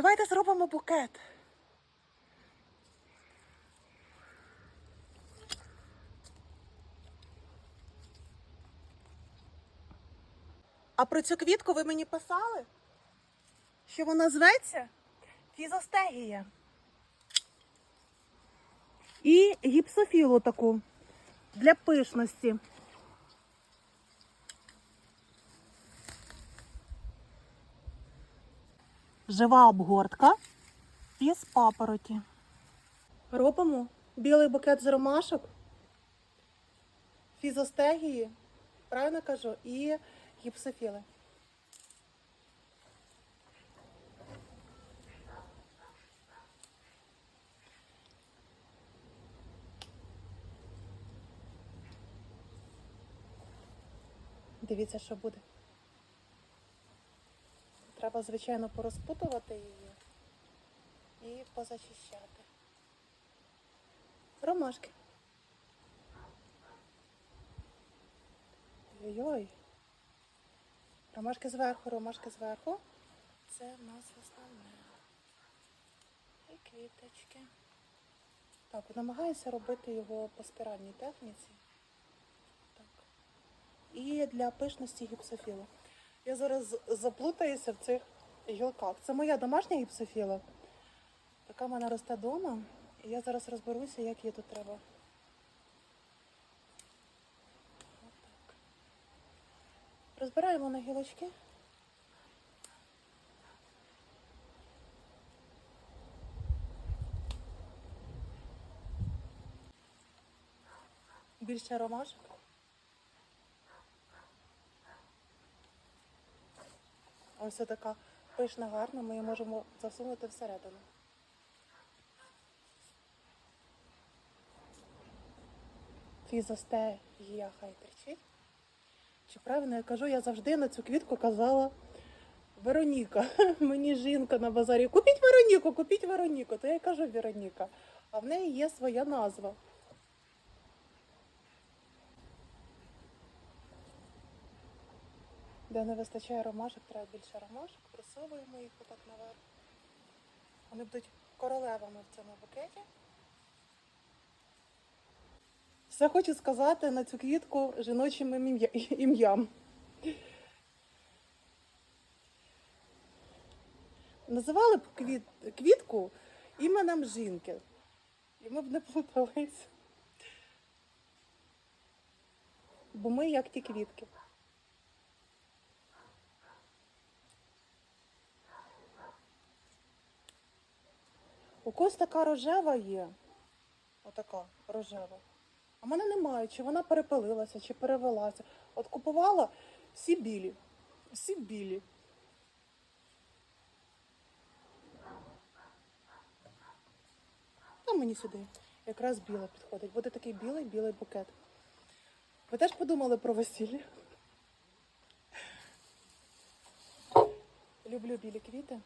Давайте зробимо букет. А про цю квітку ви мені писали? Що вона зветься? Фізостегія. І гіпсофілу таку для пишності. Жива обгортка із папороті. Робимо білий букет з ромашок, фізостегії, правильно кажу, і гіпсофіли. Дивіться, що буде. Треба, звичайно, порозпутувати її і позачищати. Ромашки. Ой-ой. Ромашки зверху, ромашки зверху. Це в нас основне. І квіточки. Так, намагаюся робити його по спіральній техніці. Так. І для пишності гіпсофілу. Я зараз заплутаюся в цих гілках. Це моя домашня гіпсофіла. Така в мене росте вдома. І я зараз розберуся, як її тут треба. Розбираємо на гілочки. Більше ромашок. Ось така пишна, гарна, ми її можемо засунути всередину. Фізостегія хай кричить. Чи правильно я кажу, я завжди на цю квітку казала Вероніка. Мені жінка на базарі. Купіть Вероніку, купіть Вероніку. То я кажу Вероніка. А в неї є своя назва. Де не вистачає ромашок, треба більше ромашок. Просовуємо їх отак наверх. Вони будуть королевами в цьому букеті. Все хочу сказати на цю квітку жіночим ім'ям. Називали б квіт, квітку іменем жінки. І ми б не плутались. Бо ми як ті квітки. У когось така рожева є. Отака рожева. А в мене немає, чи вона перепилилася, чи перевелася. От купувала всі білі. Всі білі. Та мені сюди. Якраз біле підходить. Буде такий білий білий букет. Ви теж подумали про весілля? Люблю білі квіти.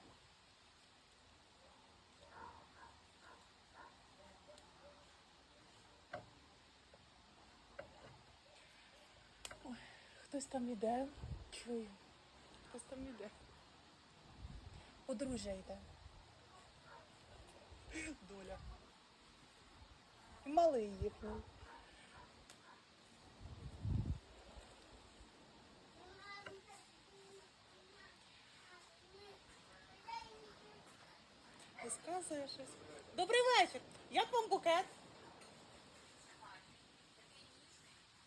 Там іде. Чую. Хтось там іде. Подружжя йде. Доля. І малий їхній. Розказує щось. Добрий вечір. Як вам букет?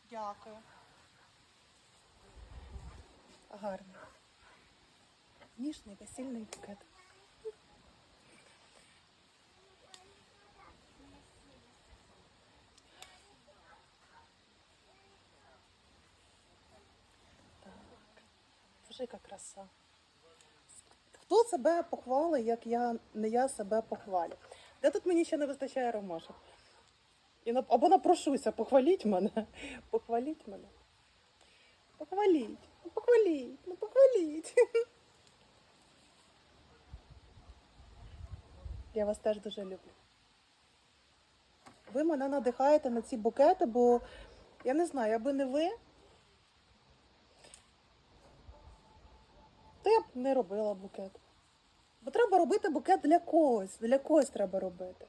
Дякую. Гарно. Ніжний весільний букет. Так. Боже, яка краса. Хто себе похвалить, як я не я себе похвалю? Де тут мені ще не вистачає ромашок? Або напрошуся, похваліть мене. Похваліть мене. Похваліть, ну похваліть, ну похваліть. Я вас теж дуже люблю. Ви мене надихаєте на ці букети, бо я не знаю, аби не ви, то я б не робила букет. Бо треба робити букет для когось. Для когось треба робити.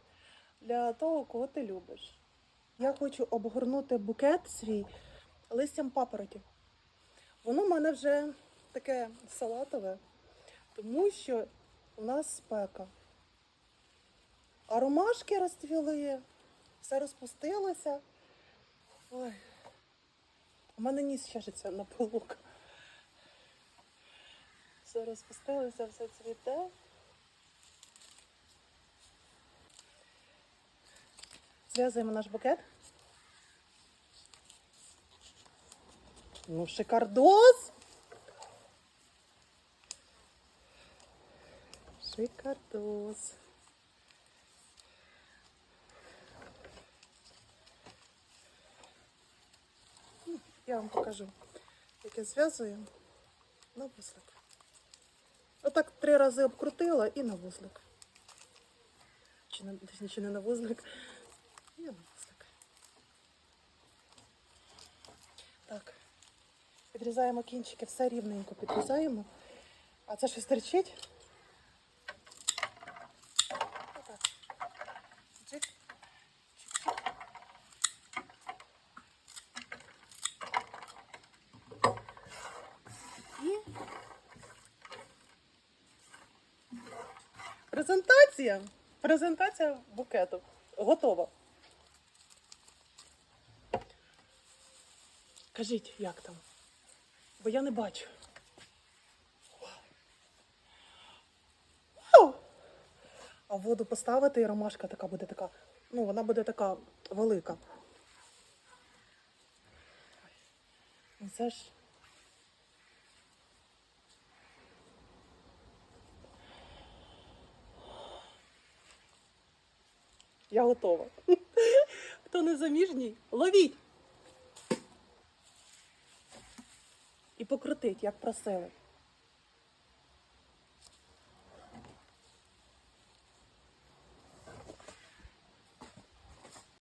Для того, кого ти любиш. Я хочу обгорнути букет свій листям папороті. Воно в мене вже таке салатове, тому що у нас спека. А ромашки розцвіли, все розпустилося. Ой. У мене ніс чешеться на пилок. Все розпустилося, все цвіте. Зв'язуємо наш букет. Ну, шикардос. Шикардос. Ну, Я вам покажу, як я зв'язую на вузлик. Отак три рази обкрутила і на вузлик. Чи на, точніше, не на вузлик, і на вузлик. Так. Підрізаємо кінчики, все рівненько підрізаємо. А це щось терчить. Отак. Чик. Чик-чик. І презентація. Презентація букету. Готова. Кажіть, як там? Бо я не бачу. А воду поставити і ромашка така буде така. Ну, вона буде така велика. Ну це ж. Я готова. Хто не заміжній, ловіть! І покрутить, як просили.